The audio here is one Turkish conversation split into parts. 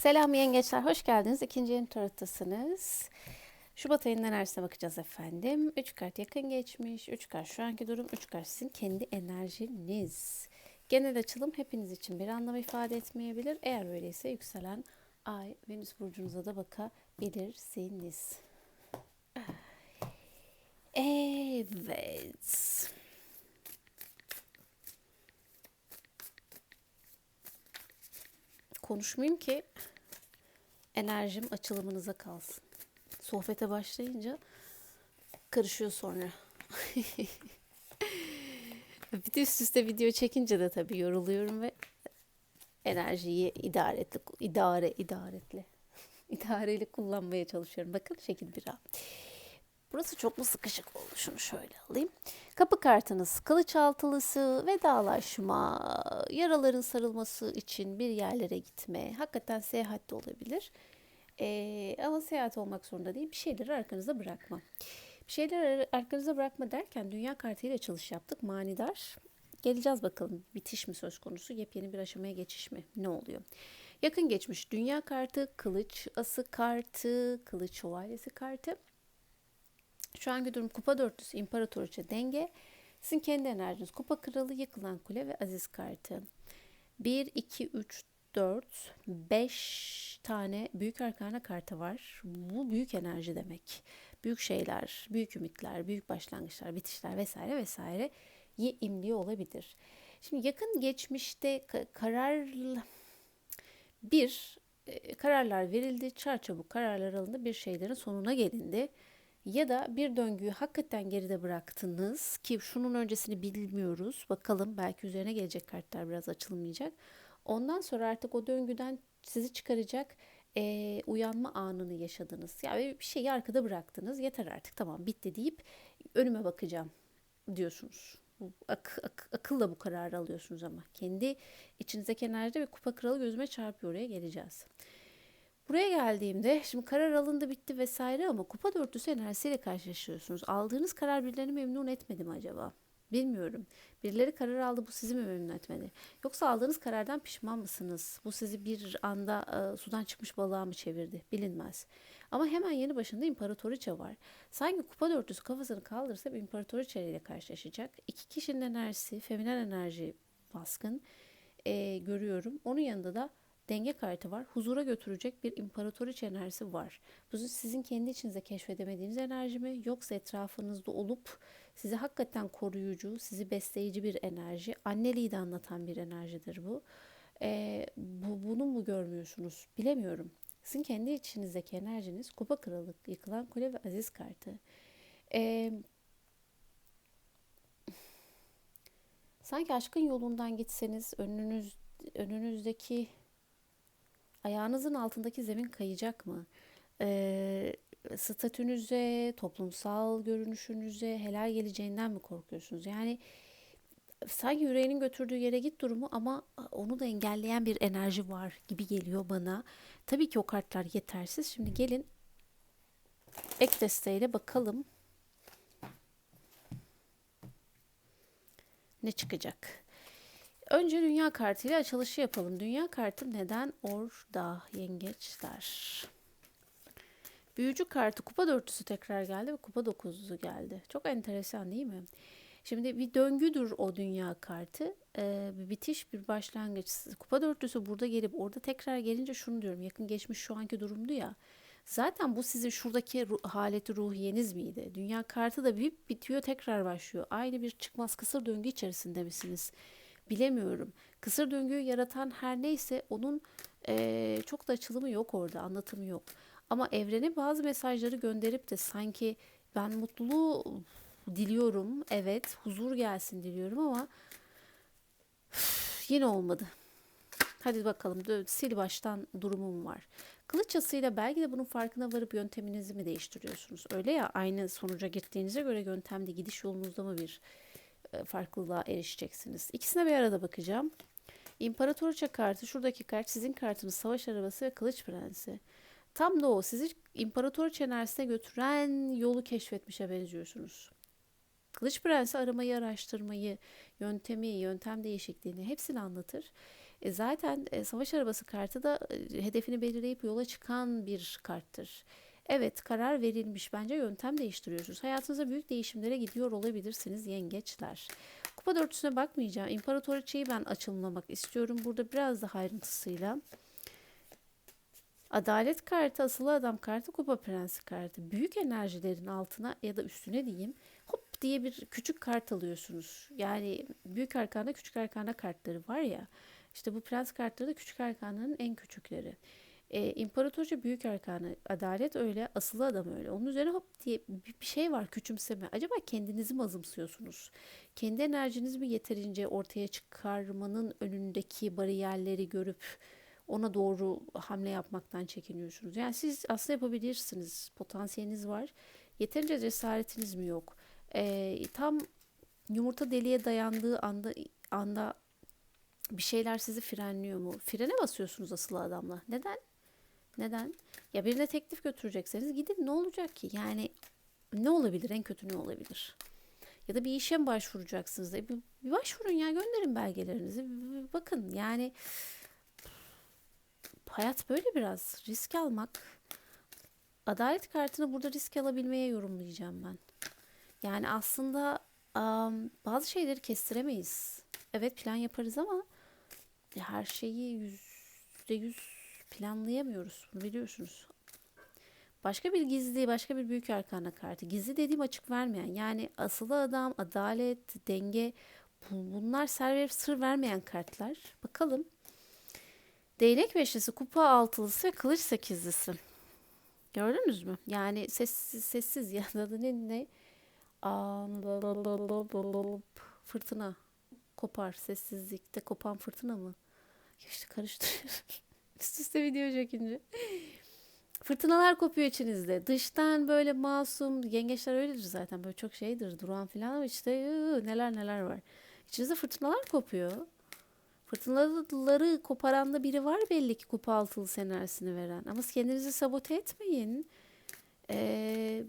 Selam yengeçler, hoş geldiniz. İkinci yeni tarottasınız. Şubat ayının enerjisine bakacağız efendim. Üç kart yakın geçmiş, üç kart şu anki durum, üç kart sizin kendi enerjiniz. Genel açılım hepiniz için bir anlam ifade etmeyebilir. Eğer öyleyse yükselen ay, Venüs burcunuza da bakabilirsiniz. Evet. Konuşmayayım ki enerjim açılımınıza kalsın. Sohbete başlayınca karışıyor sonra. bir de üst üste video çekince de tabii yoruluyorum ve enerjiyi idaretli, idare, idaretli, idareli kullanmaya çalışıyorum. Bakın şekil bir Burası çok mu sıkışık oldu? Şunu şöyle alayım. Kapı kartınız kılıç altılısı, vedalaşma, yaraların sarılması için bir yerlere gitme. Hakikaten seyahat de olabilir. Ee, ama seyahat olmak zorunda değil. Bir şeyleri arkanıza bırakma. Bir şeyleri arkanıza bırakma derken dünya kartıyla çalış yaptık. Manidar. Geleceğiz bakalım. Bitiş mi söz konusu? Yepyeni bir aşamaya geçiş mi? Ne oluyor? Yakın geçmiş dünya kartı, kılıç ası kartı, kılıç şövalyesi kartı. Şu anki durum kupa dörtlüsü imparatoriçe denge. Sizin kendi enerjiniz kupa kralı yıkılan kule ve aziz kartı. 1, 2, 3, 4, 5 tane büyük arkana kartı var. Bu büyük enerji demek. Büyük şeyler, büyük ümitler, büyük başlangıçlar, bitişler vesaire vesaire iyi imliği olabilir. Şimdi yakın geçmişte karar bir e, kararlar verildi, çarçabuk kararlar alındı, bir şeylerin sonuna gelindi ya da bir döngüyü hakikaten geride bıraktınız ki şunun öncesini bilmiyoruz. Bakalım belki üzerine gelecek kartlar biraz açılmayacak. Ondan sonra artık o döngüden sizi çıkaracak e, uyanma anını yaşadınız. Ya yani bir şeyi arkada bıraktınız. Yeter artık tamam bitti deyip önüme bakacağım diyorsunuz. Ak, ak, akılla bu kararı alıyorsunuz ama. Kendi içinizdeki enerjide ve kupa kralı gözüme çarpıyor oraya geleceğiz. Buraya geldiğimde şimdi karar alındı bitti vesaire ama kupa dörtlüsü enerjisiyle karşılaşıyorsunuz. Aldığınız karar birilerini memnun etmedi mi acaba? Bilmiyorum. Birileri karar aldı bu sizi mi memnun etmedi? Yoksa aldığınız karardan pişman mısınız? Bu sizi bir anda e, sudan çıkmış balığa mı çevirdi? Bilinmez. Ama hemen yeni başında imparatoriçe var. Sanki kupa dörtlüsü kafasını kaldırsa bir imparatoriçe ile karşılaşacak. İki kişinin enerjisi, feminen enerji baskın e, görüyorum. Onun yanında da denge kartı var. Huzura götürecek bir imparatoriç enerjisi var. Bu sizin kendi içinize keşfedemediğiniz enerji mi yoksa etrafınızda olup sizi hakikaten koruyucu, sizi besleyici bir enerji, anneliği de anlatan bir enerjidir bu. Ee, bu bunu mu görmüyorsunuz? Bilemiyorum. Sizin kendi içinizdeki enerjiniz kupa kralık, yıkılan kule ve aziz kartı. Ee, sanki aşkın yolundan gitseniz önünüz önünüzdeki ayağınızın altındaki zemin kayacak mı? Ee, statünüze, toplumsal görünüşünüze helal geleceğinden mi korkuyorsunuz? Yani sanki yüreğinin götürdüğü yere git durumu ama onu da engelleyen bir enerji var gibi geliyor bana. Tabii ki o kartlar yetersiz. Şimdi gelin ek desteğiyle bakalım ne çıkacak. Önce dünya kartıyla açılışı yapalım. Dünya kartı neden orada yengeçler? Büyücü kartı kupa dörtlüsü tekrar geldi ve kupa dokuzuzu geldi. Çok enteresan değil mi? Şimdi bir döngüdür o dünya kartı. Ee, bir bitiş, bir başlangıç. Kupa dörtlüsü burada gelip orada tekrar gelince şunu diyorum. Yakın geçmiş şu anki durumdu ya. Zaten bu sizin şuradaki haleti ruhiyeniz miydi? Dünya kartı da bir bitiyor tekrar başlıyor. Aynı bir çıkmaz kısır döngü içerisinde misiniz? Bilemiyorum. Kısır döngüyü yaratan her neyse onun e, çok da açılımı yok orada, anlatımı yok. Ama evrene bazı mesajları gönderip de sanki ben mutluluğu diliyorum, evet huzur gelsin diliyorum ama yine olmadı. Hadi bakalım sil baştan durumum var. Kılıç asıyla belki de bunun farkına varıp yönteminizi mi değiştiriyorsunuz? Öyle ya aynı sonuca gittiğinize göre yöntemde gidiş yolunuzda mı bir farklılığa erişeceksiniz. İkisine bir arada bakacağım. İmparatoriçe kartı, şuradaki kart sizin kartınız savaş arabası ve kılıç prensi. Tam da o sizi imparatoriçe enerjisine götüren yolu keşfetmişe benziyorsunuz. Kılıç Prensi aramayı, araştırmayı, yöntemi, yöntem değişikliğini hepsini anlatır. E zaten e, savaş arabası kartı da e, hedefini belirleyip yola çıkan bir karttır. Evet, karar verilmiş. Bence yöntem değiştiriyorsunuz. Hayatınızda büyük değişimlere gidiyor olabilirsiniz yengeçler. Kupa dörtüsüne bakmayacağım. İmparatoriçeyi ben açılmamak istiyorum. Burada biraz daha ayrıntısıyla. Adalet kartı, asılı adam kartı, kupa prensi kartı. Büyük enerjilerin altına ya da üstüne diyeyim hop diye bir küçük kart alıyorsunuz. Yani büyük arkanda küçük arkanda kartları var ya. İşte bu prens kartları da küçük arkanların en küçükleri. E, İmparatorca büyük arkanı, adalet öyle, asılı adam öyle. Onun üzerine hop diye bir, şey var küçümseme. Acaba kendinizi mi azımsıyorsunuz? Kendi enerjinizi mi yeterince ortaya çıkarmanın önündeki bariyerleri görüp ona doğru hamle yapmaktan çekiniyorsunuz. Yani siz aslında yapabilirsiniz. Potansiyeliniz var. Yeterince cesaretiniz mi yok? Ee, tam yumurta deliğe dayandığı anda anda bir şeyler sizi frenliyor mu? Frene basıyorsunuz asıl adamla. Neden? Neden? Ya birine teklif götürecekseniz gidin ne olacak ki? Yani ne olabilir? En kötü ne olabilir? Ya da bir işe mi başvuracaksınız? E, bir, başvurun ya gönderin belgelerinizi. Bakın yani hayat böyle biraz. Risk almak. Adalet kartını burada risk alabilmeye yorumlayacağım ben. Yani aslında um, bazı şeyleri kestiremeyiz. Evet plan yaparız ama her şeyi yüzde yüz planlayamıyoruz. Bunu biliyorsunuz. Başka bir gizli, başka bir büyük arkana kartı. Gizli dediğim açık vermeyen. Yani asılı adam, adalet, denge bunlar ser sır vermeyen kartlar. Bakalım. Değnek beşlisi, kupa altılısı ve kılıç sekizlisi. Gördünüz mü? Yani sessiz, sessiz ya da ne ne? Fırtına. Kopar. Sessizlikte kopan fırtına mı? İşte karıştırıyorum. Üst üste video çekince. Fırtınalar kopuyor içinizde. Dıştan böyle masum, yengeçler öyledir zaten böyle çok şeydir, duran falan ama işte ıı, neler neler var. İçinizde fırtınalar kopuyor. Fırtınaları koparan da biri var belli ki kupa altılı enerjisini veren. Ama kendinizi sabote etmeyin. Ee,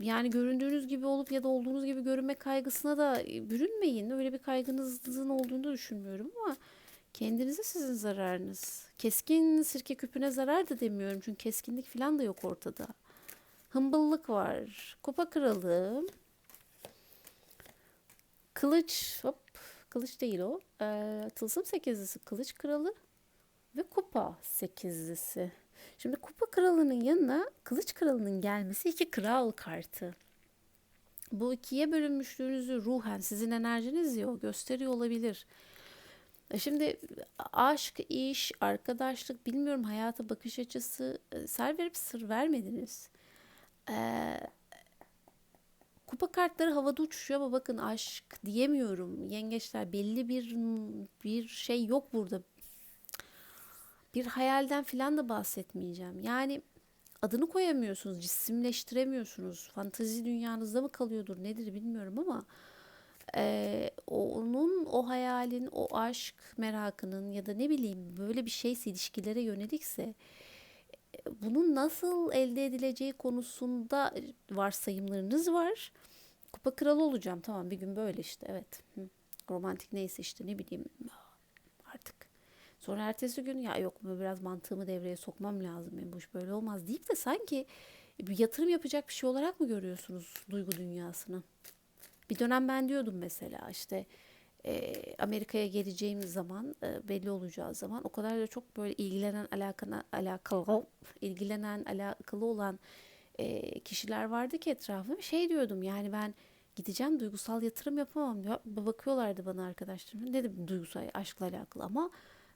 yani göründüğünüz gibi olup ya da olduğunuz gibi görünme kaygısına da bürünmeyin. Öyle bir kaygınızın olduğunu düşünmüyorum ama kendinize sizin zararınız. Keskin sirke küpüne zarar da demiyorum çünkü keskinlik falan da yok ortada. Hımbıllık var. Kupa kralı. Kılıç. Hop. Kılıç değil o. Ee, tılsım sekizlisi kılıç kralı. Ve kupa sekizlisi. Şimdi kupa kralının yanına kılıç kralının gelmesi iki kral kartı. Bu ikiye bölünmüşlüğünüzü ruhen sizin enerjiniz ya gösteriyor olabilir. E şimdi aşk, iş, arkadaşlık, bilmiyorum hayata bakış açısı e, ser verip sır vermediniz. Ee, kupa kartları havada uçuşuyor ama bakın aşk diyemiyorum. Yengeçler belli bir bir şey yok burada. Bir hayalden filan da bahsetmeyeceğim. Yani adını koyamıyorsunuz, cisimleştiremiyorsunuz. Fantazi dünyanızda mı kalıyordur nedir bilmiyorum ama e, onun o hayalin, o aşk merakının ya da ne bileyim böyle bir şeyse ilişkilere yönelikse bunun nasıl elde edileceği konusunda varsayımlarınız var. Kupa kralı olacağım tamam bir gün böyle işte evet. Romantik neyse işte ne bileyim artık. Sonra ertesi gün ya yok mu biraz mantığımı devreye sokmam lazım. Yani bu iş böyle olmaz deyip de sanki bir yatırım yapacak bir şey olarak mı görüyorsunuz duygu dünyasını? Bir dönem ben diyordum mesela işte e, Amerika'ya geleceğim zaman e, belli olacağı zaman o kadar da çok böyle ilgilenen alakana, alakalı ilgilenen alakalı olan e, kişiler vardı ki etrafımda şey diyordum yani ben gideceğim duygusal yatırım yapamam ya bakıyorlardı bana arkadaşlarım. Dedim duygusal aşkla alakalı ama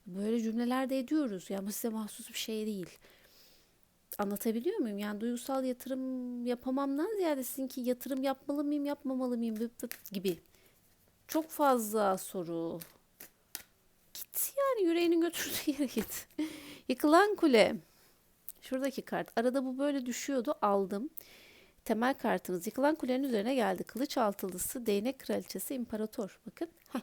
böyle cümleler de ediyoruz. Ya bu size mahsus bir şey değil Anlatabiliyor muyum? Yani duygusal yatırım yapamamdan ziyade sizinki yatırım yapmalı mıyım, yapmamalı mıyım gibi. Çok fazla soru. Git yani yüreğinin götürdüğü yere git. Yıkılan kule. Şuradaki kart. Arada bu böyle düşüyordu. Aldım. Temel kartınız yıkılan kulenin üzerine geldi. Kılıç altılısı, değnek kraliçesi, imparator. Bakın. Heh.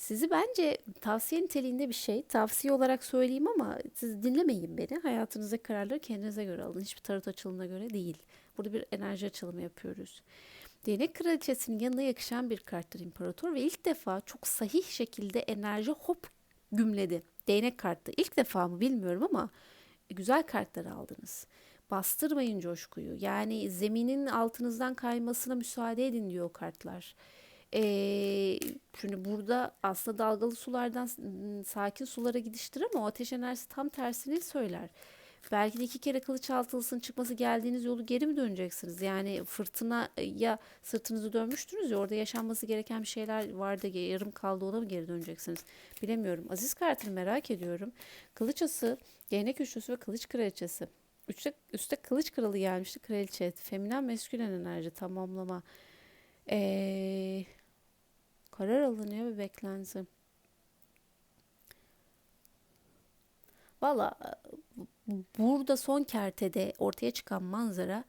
Sizi bence tavsiye niteliğinde bir şey. Tavsiye olarak söyleyeyim ama siz dinlemeyin beni. Hayatınızdaki kararları kendinize göre alın. Hiçbir tarot açılımına göre değil. Burada bir enerji açılımı yapıyoruz. Değnek kraliçesinin yanına yakışan bir karttır imparator ve ilk defa çok sahih şekilde enerji hop gümledi. Değnek kartı. İlk defa mı bilmiyorum ama güzel kartlar aldınız. Bastırmayın coşkuyu. Yani zeminin altınızdan kaymasına müsaade edin diyor kartlar. Ee, şimdi burada aslında dalgalı sulardan sakin sulara gidiştir ama o ateş enerjisi tam tersini söyler. Belki de iki kere kılıç altılısının çıkması geldiğiniz yolu geri mi döneceksiniz? Yani fırtınaya sırtınızı dönmüştünüz ya orada yaşanması gereken bir şeyler vardı yarım kaldı ona mı geri döneceksiniz? Bilemiyorum. Aziz kartını merak ediyorum. Kılıç ası, değnek üçlüsü ve kılıç kraliçesi. Üstte, üstte kılıç kralı gelmişti kraliçe. Feminen meskülen enerji tamamlama. Ee, karar alınıyor ve beklensin. Valla burada son kertede ortaya çıkan manzara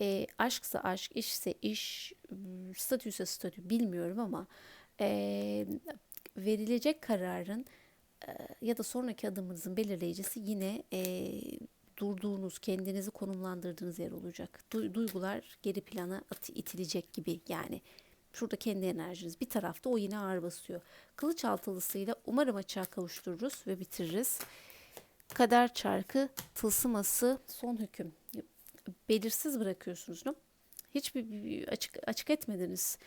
e, aşksa aşk, işse iş, statüse statü bilmiyorum ama e, verilecek kararın e, ya da sonraki adımınızın belirleyicisi yine e, durduğunuz, kendinizi konumlandırdığınız yer olacak. Du- duygular geri plana at- itilecek gibi yani. Şurada kendi enerjiniz. Bir tarafta o yine ağır basıyor. Kılıç altılısıyla umarım açığa kavuştururuz ve bitiririz. Kader çarkı, tılsıması, son hüküm. Belirsiz bırakıyorsunuz. No? Hiçbir bir açık açık etmediniz.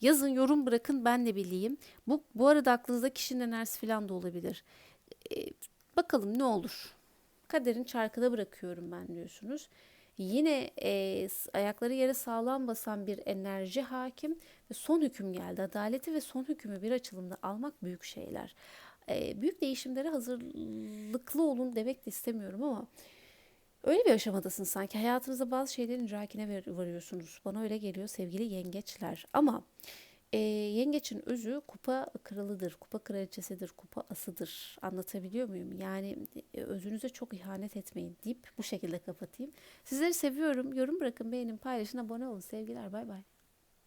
Yazın yorum bırakın ben de bileyim. Bu bu arada aklınızda kişinin enerjisi falan da olabilir. Ee, bakalım ne olur. Kaderin çarkıda bırakıyorum ben diyorsunuz. Yine e, ayakları yere sağlam basan bir enerji hakim ve son hüküm geldi. Adaleti ve son hükümü bir açılımda almak büyük şeyler. E, büyük değişimlere hazırlıklı olun demek de istemiyorum ama öyle bir aşamadasın sanki. Hayatınızda bazı şeylerin idrakine var- varıyorsunuz. Bana öyle geliyor sevgili yengeçler. Ama e, yengeçin özü kupa kralıdır, kupa kraliçesidir, kupa asıdır. Anlatabiliyor muyum? Yani e, özünüze çok ihanet etmeyin deyip bu şekilde kapatayım. Sizleri seviyorum. Yorum bırakın, beğenin, paylaşın, abone olun. Sevgiler, bay bay.